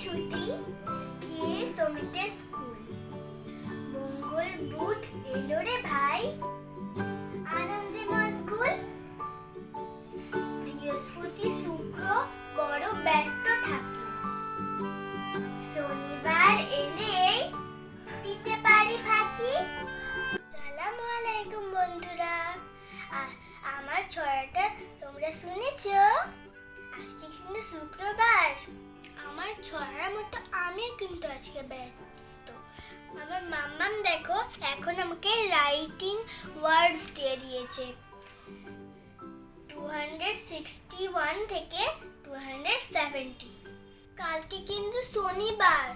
ছুটি খেয়ে সমিতে স্কুল? মঙ্গল বুধ এলো রে ভাই। আনন্দে মশগুল বৃহস্পতি শুক্র বড় ব্যস্ত থাকে। শনিবার এলেই দিতে পারি ফাঁকি। সালামু আলাইকুম বন্ধুরা। আমার ছড়াটা তোমরা শুনেছো? আজকে কিন্তু শুক্রবার। আমার ছড়ার মতো আমি কিন্তু আজকে ব্যস্ত। আমার মাম্মাম দেখো, এখন আমাকে রাইটিং ওয়ার্ডস দিয়ে দিয়েছে। টু হান্ড্রেড সিক্সটি ওয়ান থেকে টু হান্ড্রেড কালকে কিন্তু শনিবার।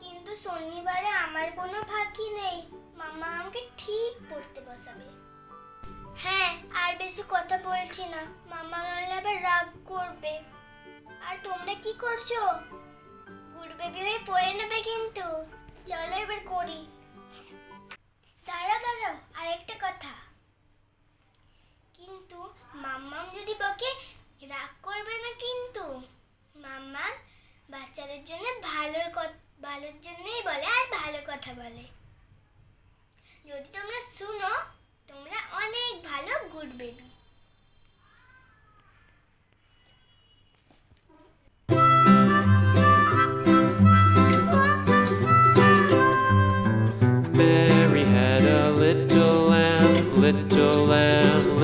কিন্তু শনিবারে আমার কোনো ফাঁকি নেই। মামা আমাকে ঠিক পড়তে বসাবে। হ্যাঁ আর বেশি কথা বলছি না। মামা নাহলে আবার রাগ করবে। আর তোমরা কি করছ? গুড বেবি হয়ে পড়ে নেবে কিন্তু। চলো এবার করি। আরেকটা কথা। কিন্তু মাম্মাম যদি বকে, রাগ করবে না কিন্তু। মাম্মা বাচ্চাদের জন্য ভালোর ভালোর জন্যই বলে আর ভালো কথা বলে। যদি তোমরা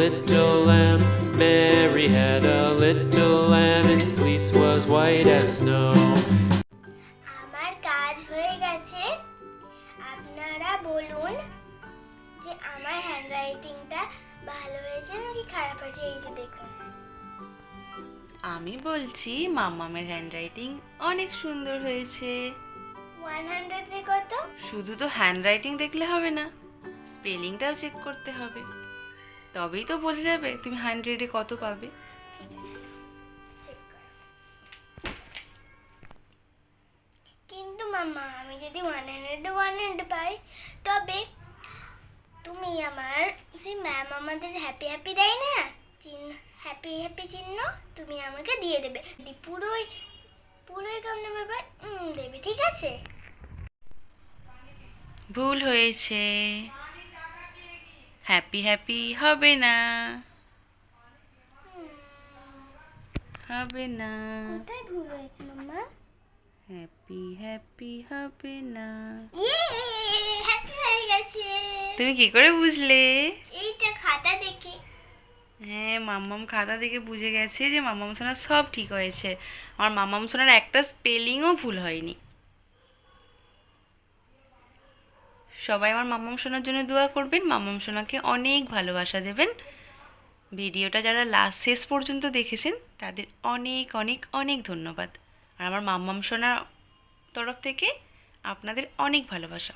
little lamb. Mary had a little lamb, its fleece was white as snow. আমার কাজ হয়ে গেছে। আপনারা বলুন যে আমার হ্যান্ডরাইটিংটা ভালো হয়েছে নাকি খারাপ হয়েছে? এই যে দেখুন। আমি বলছি মাম্মামের হ্যান্ডরাইটিং অনেক সুন্দর হয়েছে। ওয়ান হান্ড্রেডে কত? শুধু তো হ্যান্ডরাইটিং দেখলে হবে না স্পেলিংটাও চেক করতে হবে। তবেই তো বোঝা যাবে তুমি হান্ড্রেডে কত পাবে। কিন্তু মামা আমি যদি ওয়ান হান্ড্রেডে ওয়ান হান্ড্রেড পাই তবে তুমি আমার সেই ম্যাম আমাদের হ্যাপি হ্যাপি দেয় না চিহ্ন হ্যাপি হ্যাপি চিহ্ন তুমি আমাকে দিয়ে দেবে। পুরোই পুরোই কম নাম্বার পাই দেবে ঠিক আছে? ভুল হয়েছে। হ্যাপি হ্যাপি হবে না। হবে না। কোথায় ভুল হয়েছে মাম্মা? হ্যাপি হ্যাপি হবে না। হ্যাপি হয়ে গেছে। তুমি কি করে বুঝলে? এইটা খাতা দেখে। হ্যাঁ মাম্মাম খাতা দেখে বুঝে গেছে যে মাম্মাম সোনার সব ঠিক হয়েছে। আমার মাম্মাম সোনার একটা স্পেলিংও ভুল হয়নি। সবাই আমার মাম্মাম সোনার জন্য দোয়া করবেন। মামম সোনাকে অনেক ভালোবাসা দেবেন। ভিডিওটা যারা লাস্ট শেষ পর্যন্ত দেখেছেন, তাদের অনেক অনেক অনেক ধন্যবাদ। আর আমার মাম্মাম সোনার তরফ থেকে আপনাদের অনেক ভালোবাসা।